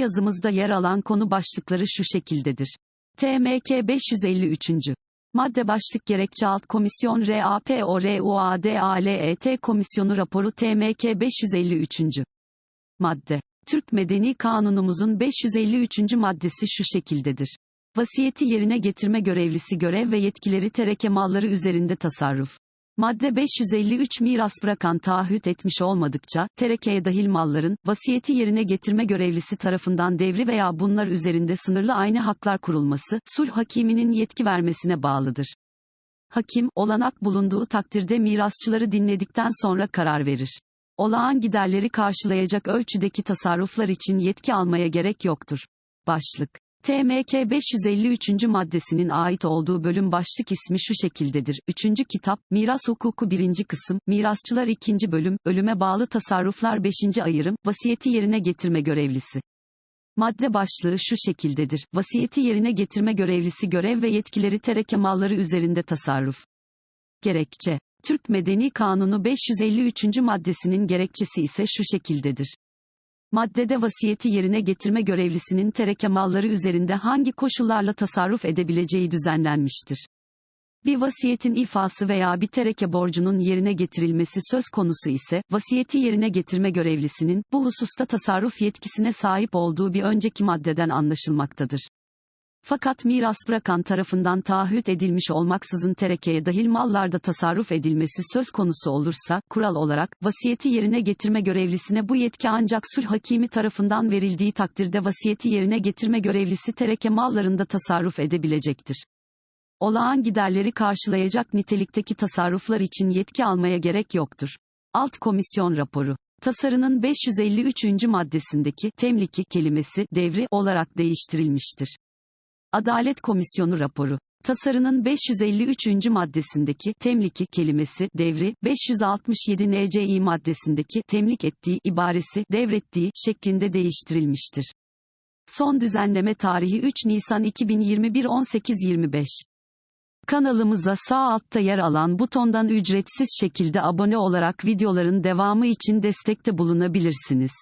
yazımızda yer alan konu başlıkları şu şekildedir. TMK 553. Madde başlık gerekçe alt komisyon RAPORUADALET komisyonu raporu TMK 553. Madde. Türk Medeni Kanunumuzun 553. maddesi şu şekildedir. Vasiyeti yerine getirme görevlisi görev ve yetkileri tereke malları üzerinde tasarruf. Madde 553 miras bırakan taahhüt etmiş olmadıkça, terekeye dahil malların, vasiyeti yerine getirme görevlisi tarafından devri veya bunlar üzerinde sınırlı aynı haklar kurulması, sulh hakiminin yetki vermesine bağlıdır. Hakim, olanak bulunduğu takdirde mirasçıları dinledikten sonra karar verir. Olağan giderleri karşılayacak ölçüdeki tasarruflar için yetki almaya gerek yoktur. Başlık TMK 553. maddesinin ait olduğu bölüm başlık ismi şu şekildedir. 3. kitap, Miras Hukuku 1. kısım, Mirasçılar 2. bölüm, Ölüme bağlı tasarruflar 5. ayırım, Vasiyeti yerine getirme görevlisi. Madde başlığı şu şekildedir. Vasiyeti yerine getirme görevlisi görev ve yetkileri tereke malları üzerinde tasarruf. Gerekçe. Türk Medeni Kanunu 553. maddesinin gerekçesi ise şu şekildedir. Maddede vasiyeti yerine getirme görevlisinin tereke malları üzerinde hangi koşullarla tasarruf edebileceği düzenlenmiştir. Bir vasiyetin ifası veya bir tereke borcunun yerine getirilmesi söz konusu ise, vasiyeti yerine getirme görevlisinin, bu hususta tasarruf yetkisine sahip olduğu bir önceki maddeden anlaşılmaktadır. Fakat miras bırakan tarafından taahhüt edilmiş olmaksızın terekeye dahil mallarda tasarruf edilmesi söz konusu olursa, kural olarak, vasiyeti yerine getirme görevlisine bu yetki ancak sulh hakimi tarafından verildiği takdirde vasiyeti yerine getirme görevlisi tereke mallarında tasarruf edebilecektir. Olağan giderleri karşılayacak nitelikteki tasarruflar için yetki almaya gerek yoktur. Alt komisyon raporu. Tasarının 553. maddesindeki temliki kelimesi devri olarak değiştirilmiştir. Adalet Komisyonu raporu. Tasarının 553. maddesindeki temliki kelimesi devri 567 NCİ maddesindeki temlik ettiği ibaresi devrettiği şeklinde değiştirilmiştir. Son düzenleme tarihi 3 Nisan 2021 18.25. Kanalımıza sağ altta yer alan butondan ücretsiz şekilde abone olarak videoların devamı için destekte bulunabilirsiniz.